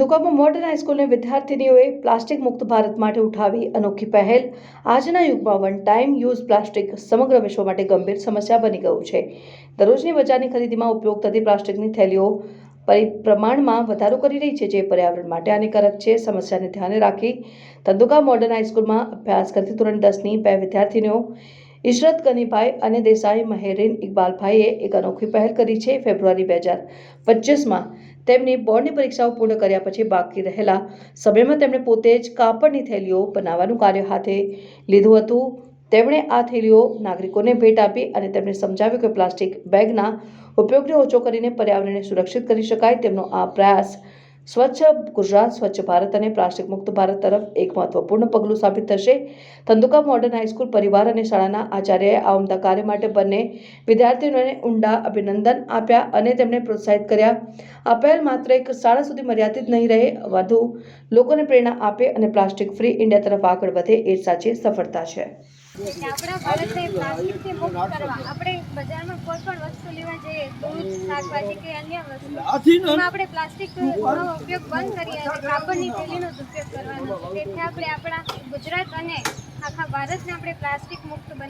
ધંધુકામાં modern હાઈસ્કૂલની વિદ્યાર્થીનીઓએ plastic મુક્ત ભારત માટે ઉઠાવી અનોખી પહેલ. આજના યુગમાં વન ટાઈમ યુઝ પ્લાસ્ટિક સમગ્ર વિશ્વ માટે ગંભીર સમસ્યા બની ગયું છે. દરરોજની બજારની ખરીદીમાં ઉપયોગ થતી પ્લાસ્ટિકની થેલીઓ પરી- પ્રમાણમાં વધારો કરી રહી છે, જે પર્યાવરણ માટે હાનિકારક છે. સમસ્યાને ધ્યાને રાખી ધંધુકા મોડર્ન હાઈસ્કૂલમાં અભ્યાસ કરતી ધોરણ દસની બે વિદ્યાર્થીનીઓ ઇશરત ગનીભાઈ અને દેસાઈ મહેરીન ઇકબાલભાઈએ એક અનોખી પહેલ કરી છે. ફેબ્રુઆરી બે હજાર પચીસમાં તેમની બોર્ડની પરીક્ષાઓ પૂર્ણ કર્યા પછી બાકી રહેલા સમયમાં તેમણે પોતે જ કાપડની થેલીઓ બનાવવાનું કાર્ય હાથે લીધું હતું. તેમણે આ થેલીઓ નાગરિકોને ભેટ આપી અને તેમણે સમજાવ્યું કે પ્લાસ્ટિક બેગના ઉપયોગને ઓછો કરીને પર્યાવરણને સુરક્ષિત કરી શકાય તેમનો આ પ્રયાસ સ્વચ્છ ગુજરાત, સ્વચ્છ ભારત અને પ્લાસ્ટિક મુક્ત ભારત તરફ એક મહત્વપૂર્ણ પગલું સાબિત થશે. ધંધુકા મોડર્ન હાઈસ્કૂલ પરિવાર અને શાળાના આચાર્યએ આ ઉમદા કાર્ય માટે બંને વિદ્યાર્થીઓને ઊંડા અભિનંદન આપ્યા અને તેમને પ્રોત્સાહિત કર્યા. આ માત્ર એક શાળા સુધી મર્યાદિત નહીં રહે, વધુ લોકોને પ્રેરણા આપે અને પ્લાસ્ટિક ફ્રી ઇન્ડિયા તરફ આગળ વધે એ સાચી સફળતા છે. આપણા ભારતને પ્લાસ્ટિકથી મુક્ત કરવા. આપણે બજારમાં કોઈ પણ વસ્તુ લેવા જઈએ દૂધ શાકભાજી કે અન્ય વસ્તુ એમાં આપણે પ્લાસ્ટિકનો ઉપયોગ બંધ કરીએ અને કાપડની થેલીનો જ ઉપયોગ કરવાનો. છે તેથી આપણે આપણા ગુજરાત અને આખા ભારતને આપણે પ્લાસ્ટિક મુક્ત બનાવવા